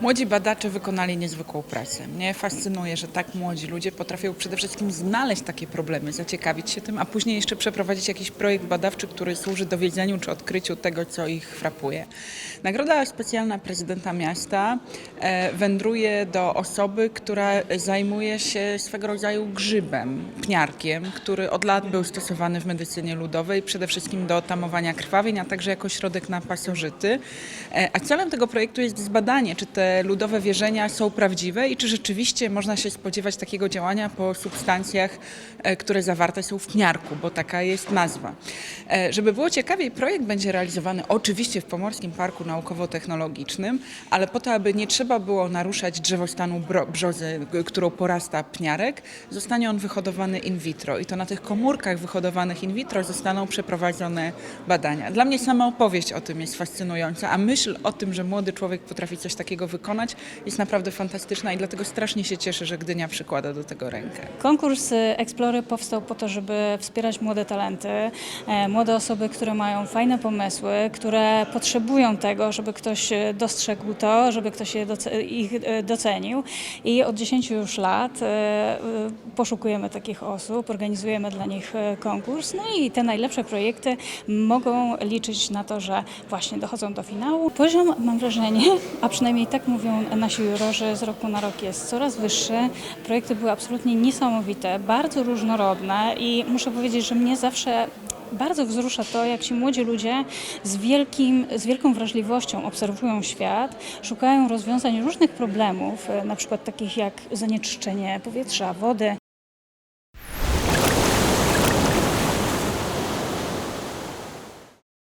Młodzi badacze wykonali niezwykłą pracę. Mnie fascynuje, że tak młodzi ludzie potrafią przede wszystkim znaleźć takie problemy, zaciekawić się tym, a później jeszcze przeprowadzić jakiś projekt badawczy, który służy dowiedzeniu czy odkryciu tego, co ich frapuje. Nagroda specjalna prezydenta miasta e, wędruje do osoby, która zajmuje się swego rodzaju grzybem, pniarkiem, który od lat był stosowany w medycynie ludowej, przede wszystkim do tamowania krwawień, a także jako środek na pasożyty. E, A celem tego projektu jest zbadanie, czy te ludowe wierzenia są prawdziwe i czy rzeczywiście można się spodziewać takiego działania po substancjach, e, które zawarte są w pniarku, bo taka jest nazwa. E, Żeby było ciekawiej, projekt będzie realizowany oczywiście w Pomorskim Parku Naukowo-Technologicznym, ale po to, aby nie trzeba było naruszać drzewostanu brzozy, którą porasta pniarek, zostanie on wyhodowany in vitro i to na tych komórkach wyhodowanych in vitro zostaną przeprowadzone badania. Dla mnie sama opowieść o tym jest fascynująca, a myśl o tym, że młody człowiek potrafi coś takiego wykonać jest naprawdę fantastyczna i dlatego strasznie się cieszę, że Gdynia przykłada do tego rękę. Konkurs y, Explory powstał po to, żeby wspierać młode talenty, e, młode osoby, które mają fajne pomysły, które potrzebują tego, żeby ktoś e, dostrzegł to, żeby ktoś ich e, docenił. I od 10 już lat poszukujemy takich osób, organizujemy dla nich konkurs. No i te najlepsze projekty mogą liczyć na to, że właśnie dochodzą do finału. Poziom, mam wrażenie, a przynajmniej tak mówią nasi jurorzy, z roku na rok jest coraz wyższy. Projekty były absolutnie niesamowite, bardzo różnorodne i muszę powiedzieć, że mnie zawsze bardzo wzrusza to, jak ci młodzi ludzie z, wielkim, z wielką wrażliwością obserwują świat, szukają rozwiązań różnych problemów, e, na przykład takich jak zanieczyszczenie powietrza, wody,